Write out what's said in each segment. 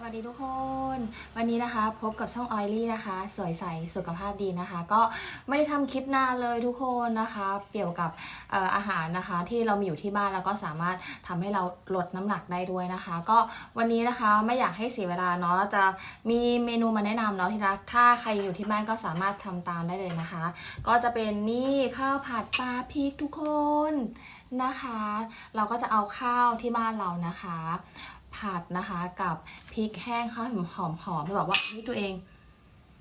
สวัสดีทุกคน วันนี้นะคะพบกับช่องออยลี่นะคะ สวยใสสุขภาพดีนะคะ ก็ไม่ได้ทำคลิปนานเลยทุกคนนะคะเกี่ยวกับอออาหารนะคะที่เรามีอยู่ที่บ้านแล้วก็สามารถทำให้เราลดน้ำหนักได้ด้วยนะคะ ก็วันนี้นะคะไม่อยากให้เสียเวลาเนาะจะมีเมนูมาแนะนำเนาะที่รักถ้าใครอยู่ที่บ้านก็สามารถทำตามได้เลยนะคะ ก็จะเป็นนี่ข้าวผัดปลาพริกทุกคนนะคะ เราก็จะเอาข้าวที่บ้านเรานะคะ ผัดนะคะกับพริกแห้งข้าวหอมหอมๆที่บว่านี่ตัวเอง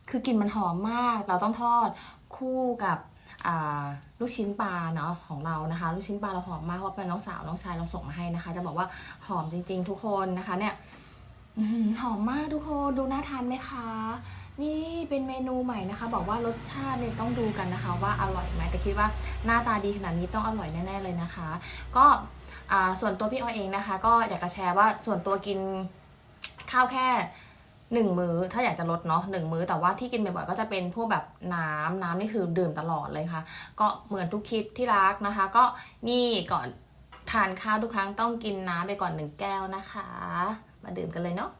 คือกลิ่นมันหอมมาก เราต้องทอดคู่กับลูกชิ้นปลาเนาะของเรานะคะ ลูกชิ้นปลาเราหอมมากเพราะเป็นน้องสาวน้องชายเราส่งมาให้นะคะ จะบอกว่าหอมจริง ๆ ทุกคนนะคะ เนี่ยหอมมากทุกคนดูน่าทานไหมคะ นี่เป็นเมนูใหม่นะคะ บอกว่ารสชาติเนี่ยต้องดูกันนะคะ ว่าอร่อยไหมแต่คิดว่าหน้าตาดีขนาดนี้ต้องอร่อยแน่ๆเลยนะคะ ก็ ส่วนตัวพี่ออยเองนะคะ ก็อยากจะแชร์ว่าส่วนตัวกินข้าวแค่หนึ่งมื้อถ้าอยากจะลดเนาะหนึ่งมื้อแต่ว่าที่กินบ่อยๆก็จะเป็นพวกแบบน้ำน้ำนี่คือดื่มตลอดเลยค่ะ ก็เหมือนทุกคลิปที่รักนะคะ ก็นี่ก่อนทานข้าวทุกครั้งต้องกินน้ำไปก่อนหนึ่งแก้วนะคะ มาดื่มกันเลยเนาะ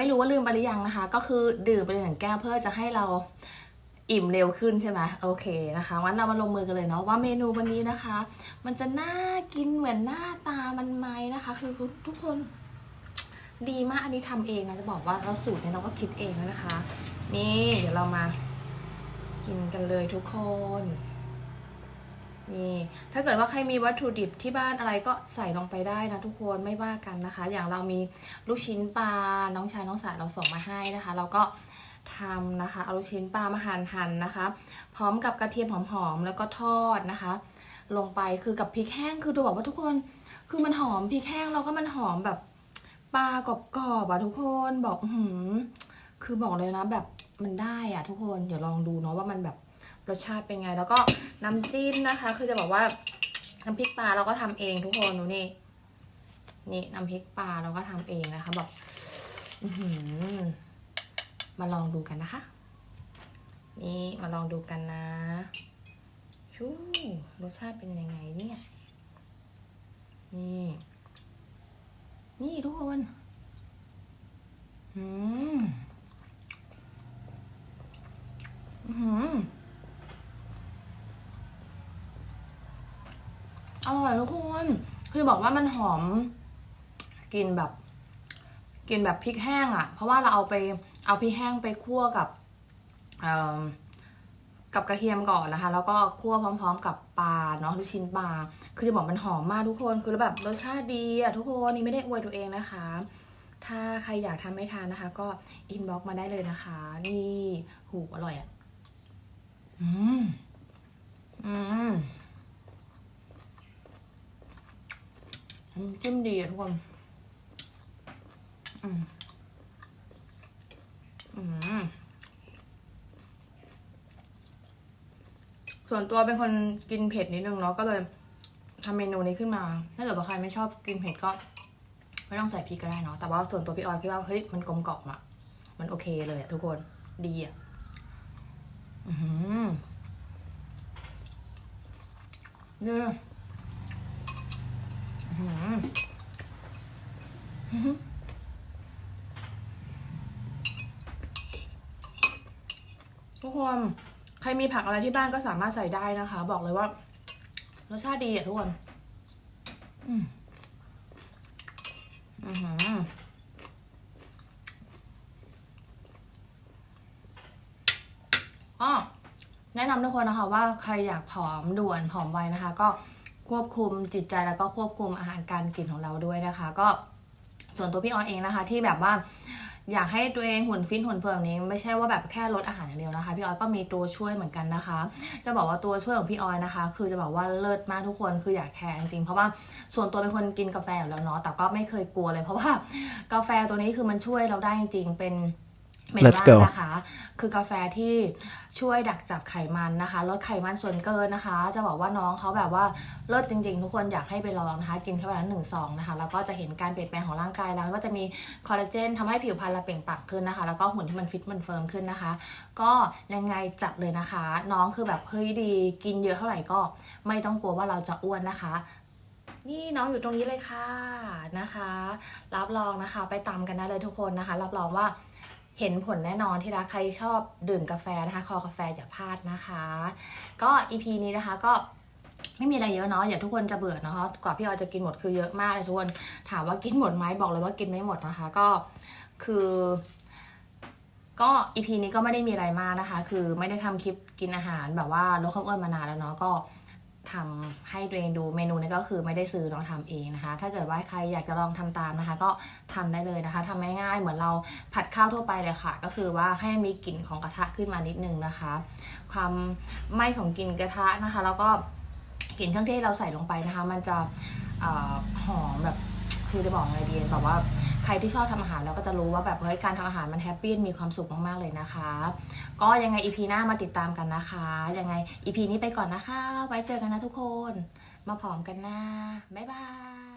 ไม่รู้ว่าลืมไปหรือยังนะคะ ก็คือดื่มไปเลยหนึ่งแก้วเพื่อจะให้เราอิ่มเร็วขึ้นใช่ไหมโอเคนะคะงั้นเรามาลงมือกันเลยเนาะว่าเมนูวันนี้นะคะ มันจะน่ากินเหมือนหน้าตามันไหมนะคะ คือทุกคนดีมากอันนี้ทำเองนะจะบอกว่าเราสูตรเนี่ยเราก็คิดเองนะคะ นี่เดี๋ยวเรามากินกันเลยทุกคน นี่ถ้าเกิดว่าใครมีวัตถุดิบที่บ้านอะไรก็ใส่ลงไปได้นะทุกคนไม่ว่ากันนะคะ อย่างเรามีลูกชิ้นปลาน้องชายน้องสาวเราส่งมาให้นะคะ เราก็ทำนะคะเอาลูกชิ้นปลามาหั่นหั่นนะคะ พร้อมกับกระเทียมหอมๆแล้วก็ทอดนะคะ ลงไปคือกับพริกแห้งคือจะบอกว่าทุกคน คือมันหอมพริกแห้งแล้วก็มันหอมแบบปลากรอบๆอะทุกคนบอกหือคือบอกเลยนะแบบมันได้อะทุกคนเดี๋ยวลองดูเนาะว่ามันแบบ รสชาติเป็นไง แล้วก็น้ำจิ้มนะคะ คือจะบอกว่าน้ำพริกปลาเราก็ทำเองทุกคนดูนี่นี่น้ำพริกปลาเราก็ทำเองนะคะแบบอื้อหือมาลองดูกันนะคะ นี่มาลองดูกันนะชูรสชาติเป็นยังไงเนี่ยนี่ นี่ทุกคนอืมอือหือ อร่อยทุกคนคือบอกว่ามันหอมกลินแบบกลินแบบพริกแห้งอะ่ะ เพราะว่าเราเอาไปเอาพริกแห้งไปคั่วกับกับกระเทียมก่อนนะคะ แล้วก็คั่วพร้อม ๆ กับปลาเนาะลูกชิ้นปลาคือจะบอกมันหอมมากทุกคนคือแบบรสชาติดีอะ่ะทุกคนนี่ไม่ได้อวยตัวเองนะคะ ถ้าใครอยากทำให้ทานนะคะ ก็อินบ็อกมาได้เลยนะคะ นี่หูอร่อยอะ่ะอืมอืม น้ำ จิ้มดีอะทุกคนอืมอืมส่วนตัวเป็นคนกินเผ็ดนิดนึงเนาะก็เลยทำเมนูนี้ขึ้นมา ถ้าเกิดว่าใครไม่ชอบกินเผ็ดก็ ไม่ต้องใส่พริกก็ได้เนาะแต่ว่าส่วนตัวพี่ออยคิดว่าเฮ้ยมันกลมกล่อมอะมันโอเคเลยอะทุกคนดีอะอือหือเนี่ยอื้อหือ ทุกคนใครมีผักอะไรที่บ้านก็สามารถใส่ได้นะคะ บอกเลยว่ารสชาติดีอะทุกคนอืมอือหืออ๋อแนะนำทุกคนนะคะว่าใครอยากผอมด่วนผอมไวนะคะ ก็ ควบคุมจิตใจแล้วก็ควบคุมอาหารการกินของเราด้วยนะคะ ก็ส่วนตัวพี่ออนเองนะคะ ที่แบบว่าอยากให้ตัวเองหุ่นฟิตหุ่นเฟิร์มนี้ไม่ใช่ว่าแบบแค่ลดอาหารอย่างเดียวนะคะ พี่ออยก็มีตัวช่วยเหมือนกันนะคะ จะบอกว่าตัวช่วยของพี่ออยนะคะ คือจะบอกว่าเลิศมากทุกคนคืออยากแชร์จริงเพราะว่าส่วนตัวเป็นคนกินกาแฟอยู่แล้วเนาะแต่ก็ไม่เคยกลัวเลย เพราะว่ากาแฟตัวนี้คือมันช่วยเราได้จริงๆเป็น เมน Let's ล่า go นะคะ คือกาแฟที่ช่วยดักจับไขมันนะคะ ลดไขมันส่วนเกินนะคะ จะบอกว่าน้องเขาแบบว่าเลิศจริงๆ ทุกคนอยากให้ไปลองนะคะ กินแค่วันละหนึ่งซองนะคะ แล้วก็จะเห็นการเปลี่ยนแปลงของร่างกายแล้วว่าจะมีคอลลาเจนทำให้ผิวพรรณเราเปล่งปลั่งขึ้นนะคะ แล้วก็หุ่นที่มันฟิตมันเฟิร์มขึ้นนะคะ ก็ยังไงจัดเลยนะคะ น้องคือแบบเฮ้ยดี กินเยอะเท่าไหร่ก็ ไม่ต้องกลัวว่าเราจะอ้วนนะคะ นี่น้องอยู่ตรงนี้เลยค่ะนะคะ รับรองนะคะ ไปตามกันได้เลยทุกคนนะคะ รับรองว่า เห็นผลแน่นอนที่รักใครชอบดื่มกาแฟนะคะคอกาแฟอย่าพลาดนะคะ ก็อีพีนี้นะคะก็ไม่มีอะไรเยอะเนาะอย่าทุกคนจะเบื่อเนาะกว่าพี่ออยจะกินหมดคือเยอะมากเลยทุกคนถามว่ากินหมดไหมบอกเลยว่ากินไม่หมดนะคะ ก็คือก็อีพีนี้ก็ไม่ได้มีอะไรมากนะคะ คือไม่ได้ทำคลิปกินอาหารแบบว่าลดความอ้วนมานานแล้วเนาะก็ ทำให้ตัวเองดูเมนูนี้ก็คือไม่ได้ซื้อเนาะทำเองนะคะ ถ้าเกิดว่าใครอยากจะลองทำตามนะคะ ก็ทำได้เลยนะคะทำง่ายๆเหมือนเราผัดข้าวทั่วไปเลยค่ะ ก็คือว่าให้มีกลิ่นของกระทะขึ้นมานิดนึงนะคะ ความไหม้ของกลิ่นกระทะนะคะ แล้วก็กลิ่นเครื่องเทศเราใส่ลงไปนะคะ มันจะออหอมแบบคือจะบอกไงดีแบบว่า รที่ชอบทำอาหารเราก็จะรู้ว่าแบบเฮ้ยการทำอาหารมันแฮปปี้มีความสุขมากๆเลยนะคะ ก็ยังไงอีพีหน้ามาติดตามกันนะคะยังไงอีพีนี้ไปก่อนนะคะ ไว้เจอกันนะทุกคน มาผอมกันนะบ๊ายบาย